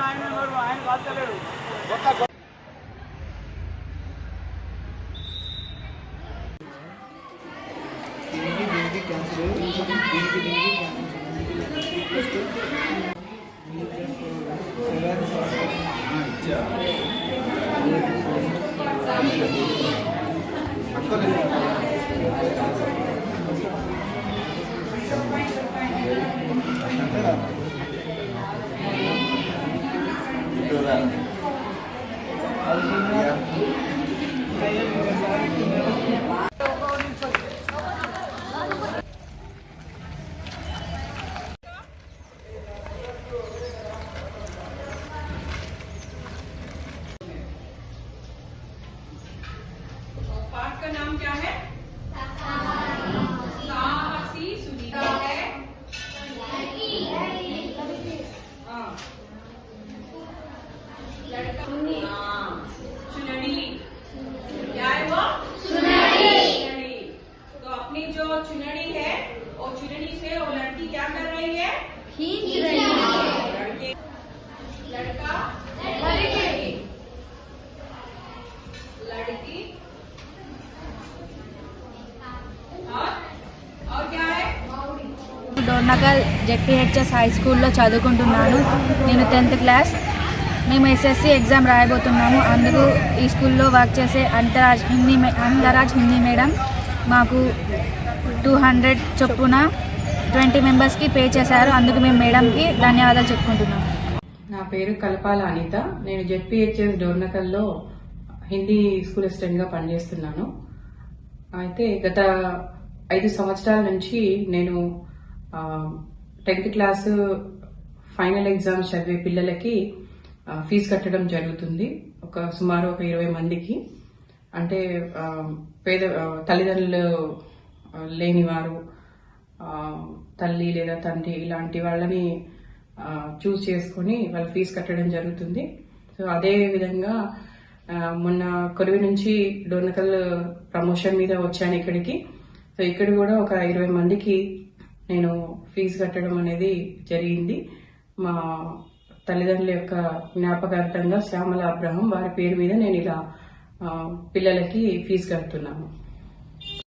ఆయన ఆయన బాధలేడు గొప్ప ఇచ్చా पाठ का नाम क्या है? अपनी जो चुनरी है वो चुनरी से वो लड़की क्या कर रही है लड़के लड़का लड़की लड़की और और क्या है డోర్నగల్ జెడ్పీహెచ్ఎస్ హై స్కూల్లో చదువుకుంటున్నాను నేను టెన్త్ క్లాస్ మేము ఎస్ఎస్సి ఎగ్జామ్ రాయబోతున్నాము అందుకు ఈ స్కూల్లో వర్క్ చేసే అంతరాజ్ హిందీ మే- అంతరాజ్ హిందీ మేడం మాకు టూ హండ్రెడ్ చొప్పున ట్వంటీ మెంబర్స్కి పే చేశారు. అందుకు మేము మేడంకి ధన్యవాదాలు చెప్పుకుంటున్నాం. నా పేరు కల్పాల అనిత. నేను జెడ్పిహెచ్ఎస్ డోర్నకల్లో హిందీ స్కూల్ అసిస్టెంట్గా పనిచేస్తున్నాను. అయితే గత ఐదు సంవత్సరాల నుంచి నేను టెన్త్ క్లాస్ ఫైనల్ ఎగ్జామ్స్ చదివే పిల్లలకి ఫీజు కట్టడం జరుగుతుంది. ఒక సుమారు ఒక ఇరవై మందికి. అంటే పేద తల్లిదండ్రులు లేనివారు తల్లి లేదా తండ్రి ఇలాంటి వాళ్ళని చూస్ చేసుకొని వాళ్ళ ఫీజు కట్టడం జరుగుతుంది. సో అదే విధంగా మొన్న కొరివి నుంచి డోర్నకల్ ప్రమోషన్ మీద వచ్చాను ఇక్కడికి. సో ఇక్కడ కూడా ఒక ఇరవై మందికి నేను ఫీజు కట్టడం అనేది జరిగింది. మా తల్లిదండ్రుల యొక్క జ్ఞాపకార్థంగా శ్యామల అబ్రహం వారి పేరు మీద నేను ఇలా పిల్లలకి ఫీజు కడుతున్నాను